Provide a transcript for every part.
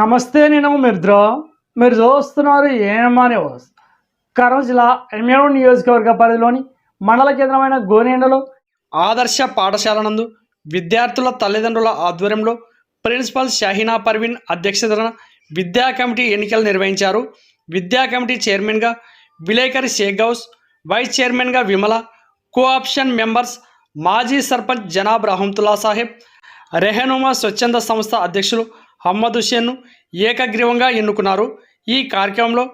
నమస్తే నేను మిత్ర మీరు చూస్తున్నారు ఏమా న్యూస్ జిల్లా ఎమ్మెడు నియోజకవర్గ పరిధిలోని మండల కేంద్రమైన గోనేండలో ఆదర్శ పాఠశాల నందు విద్యార్థుల తల్లిదండ్రుల ఆధ్వర్యంలో ప్రిన్సిపల్ షహీనా పర్వీన్ అధ్యక్షతన విద్యా కమిటీ ఎన్నికలు నిర్వహించారు. విద్యా కమిటీ చైర్మన్గా విలేకరి షేక్ గౌస్ వైస్ చైర్మన్గా విమల కోఆప్షన్ మెంబర్స్ మాజీ సర్పంచ్ జనాబ్ రహమతుల్లా సాహెబ్ రెహనుమా స్వచ్ఛంద సంస్థ అధ్యక్షులు అహ్మద్ హుసేన్ను ఏకగ్రీవంగా ఎన్నుకున్నారు. ఈ కార్యక్రమంలో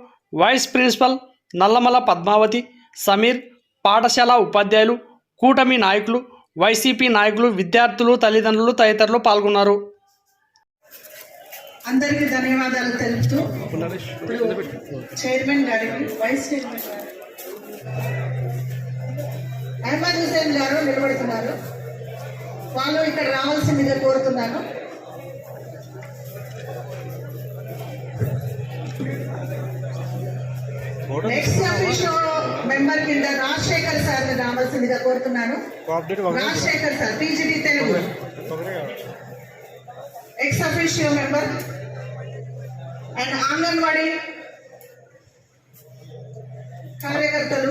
వైస్ ప్రిన్సిపల్ నల్లమల పద్మావతి సమీర్ పాఠశాల ఉపాధ్యాయులు కూటమి నాయకులు వైసీపీ నాయకులు విద్యార్థులు తల్లిదండ్రులు తదితరులు పాల్గొన్నారు. అందరికీ ధన్యవాదాలు తెలుపుతూ చైర్మన్ గారికి వైస్ చైర్మన్ గారికి అహ్మద్ హుసేన్ గారు నిలబడుతున్నారు. వాళ్ళు ఇక్కడ రావాల్సిందిగా కోరుతున్నాను. నెక్స్ట్ మెంబర్ కింద రాజశేఖర్ సార్ రావాల్సిందిగా కోరుతున్నాను. Rajasekhar sir TGD Telugu. Ex officio member and Anganwadi కార్యకర్తలు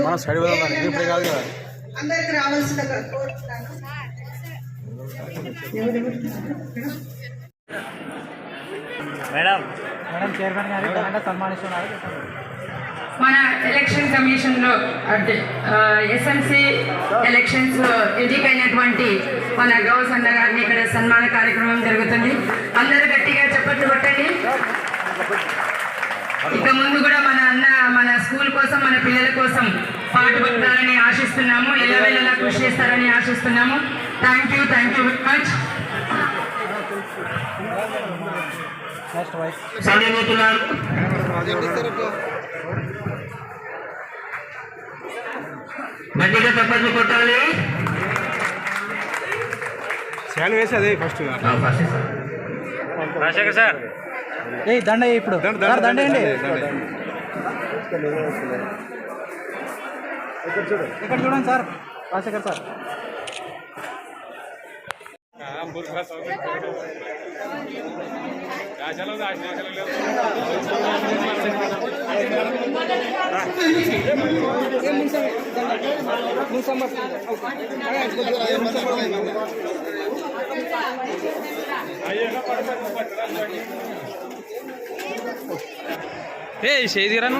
అందరికి రావాల్సిందిగా కోరుతున్నాను. మేడం. మేడం చైర్మన్ గారు సన్మానిస్తున్నారు? మన ఎలక్షన్ కమిషన్లో అంటే ఎస్ఎంసి ఎలక్షన్స్ ఎన్నికైనటువంటి మన గౌస్ అన్న గారిని ఇక్కడ సన్మాన కార్యక్రమం జరుగుతుంది. అందరూ గట్టిగా చప్పట్లు కొట్టండి. ఇక ముందు కూడా మన అన్న మన స్కూల్ కోసం మన పిల్లల కోసం పాటుపడతారని ఆశిస్తున్నాము. ఎలా వెళ్ళలా కృషి చేస్తారని ఆశిస్తున్నాము. Thank you thank you very much కొట్టాలి. ఫ్యాన్ వేసి అదే ఫస్ట్ రాజశేఖర్ సార్. ఏయ్ దండ ఇప్పుడు. సార్ దండ. వేయండి ఇక్కడ చూడండి సార్ రాజశేఖర్ సార్ ఏ చేదిరాను